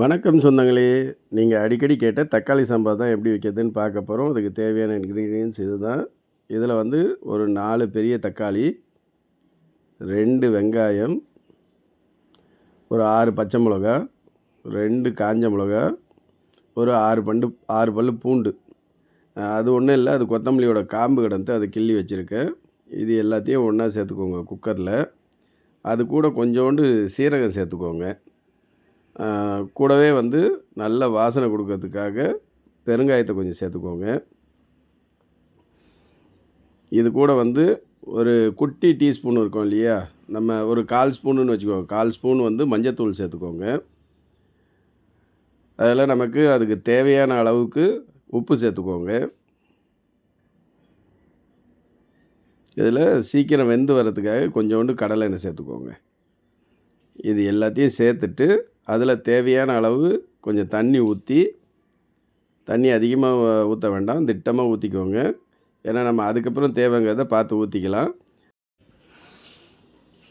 வணக்கம் சொந்தங்களே. நீங்கள் அடிக்கடி கேட்ட தக்காளி சாம்பார் தான் எப்படி வைக்கிறதுன்னு பார்க்க போகிறோம் அதுக்கு தேவையான இன்க்ரீடியன்ஸ் இதுதான். இதில் வந்து ஒரு நாலு பெரிய தக்காளி ரெண்டு வெங்காயம் ஒரு ஆறு பச்சை மிளகா ரெண்டு காஞ்ச மிளகா ஒரு ஆறு பண்டு ஆறு பல் பூண்டு. அது ஒன்றும் இல்லை அது கொத்தமல்லியோட காம்பு கிடந்து அதை கிள்ளி வச்சுருக்கேன். இது எல்லாத்தையும் ஒன்றா சேர்த்துக்கோங்க குக்கரில். அது கூட கொஞ்சோண்டு சீரகம் சேர்த்துக்கோங்க. கூடவே வந்து நல்ல வாசனை கொடுக்கறதுக்காக பெருங்காயத்தை கொஞ்சம் சேர்த்துக்கோங்க. இது கூட வந்து ஒரு குட்டி டீஸ்பூன் இருக்கும் இல்லையா? நம்ம ஒரு கால் ஸ்பூனுன்னு வச்சுக்கோங்க. கால் ஸ்பூன் வந்து மஞ்சத்தூள் சேர்த்துக்கோங்க. அதில் நமக்கு அதுக்கு தேவையான அளவுக்கு உப்பு சேர்த்துக்கோங்க. இதில் சீக்கிரம் வெந்து வரத்துக்காக கொஞ்சோண்டு கடலை எண்ணெய் சேர்த்துக்கோங்க. இது எல்லாத்தையும் சேர்த்துட்டு அதில் தேவையான அளவு கொஞ்சம் தண்ணி ஊற்றி தண்ணி அதிகமாக ஊற்ற வேண்டாம். திட்டமாக ஊற்றிக்கோங்க ஏன்னா நம்ம அதுக்கப்புறம் தேவைங்கிறத பார்த்து ஊற்றிக்கலாம்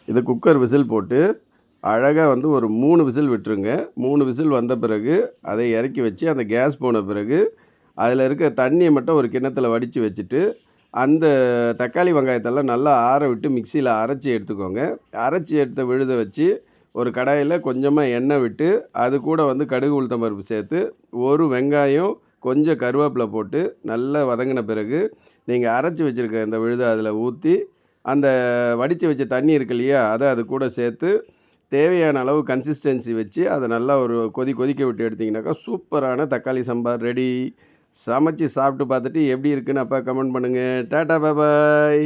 இது குக்கர் விசில் போட்டு அழகாக வந்து ஒரு மூணு விசில் விட்டுருங்க. மூணு விசில் வந்த பிறகு அதை இறக்கி வச்சு அந்த கேஸ் போன பிறகு அதில் இருக்க தண்ணியை மட்டும் ஒரு கிண்ணத்தில் வடித்து வச்சுட்டு அந்த தக்காளி வெங்காயத்தெல்லாம் நல்லா ஆற விட்டு மிக்சியில் அரைச்சி எடுத்துக்கோங்க. அரைச்சி எடுத்த விழுத வச்சு ஒரு கடாயில் கொஞ்சமாக எண்ணெய் விட்டு அது கூட வந்து கடுகு உளுத்தம் பருப்பு சேர்த்து ஒரு வெங்காயம் கொஞ்சம் கருவேப்பிலை போட்டு நல்லா வதங்கின பிறகு நீங்கள் அரைச்சி வச்சுருக்க இந்த விழுதை அதில் ஊற்றி அந்த வடித்து வச்ச தண்ணி இருக்கு இல்லையா அதை அது கூட சேர்த்து தேவையான அளவு கன்சிஸ்டன்சி வச்சு அதை நல்லா ஒரு கொதி கொதிக்க விட்டு எடுத்திங்கனாக்கா சூப்பரான தக்காளி சாம்பார் ரெடி சமைச்சு சாப்பிட்டு பார்த்துட்டு எப்படி இருக்குன்னு அப்போ கமெண்ட் பண்ணுங்கள் டாட்டா பாபாய்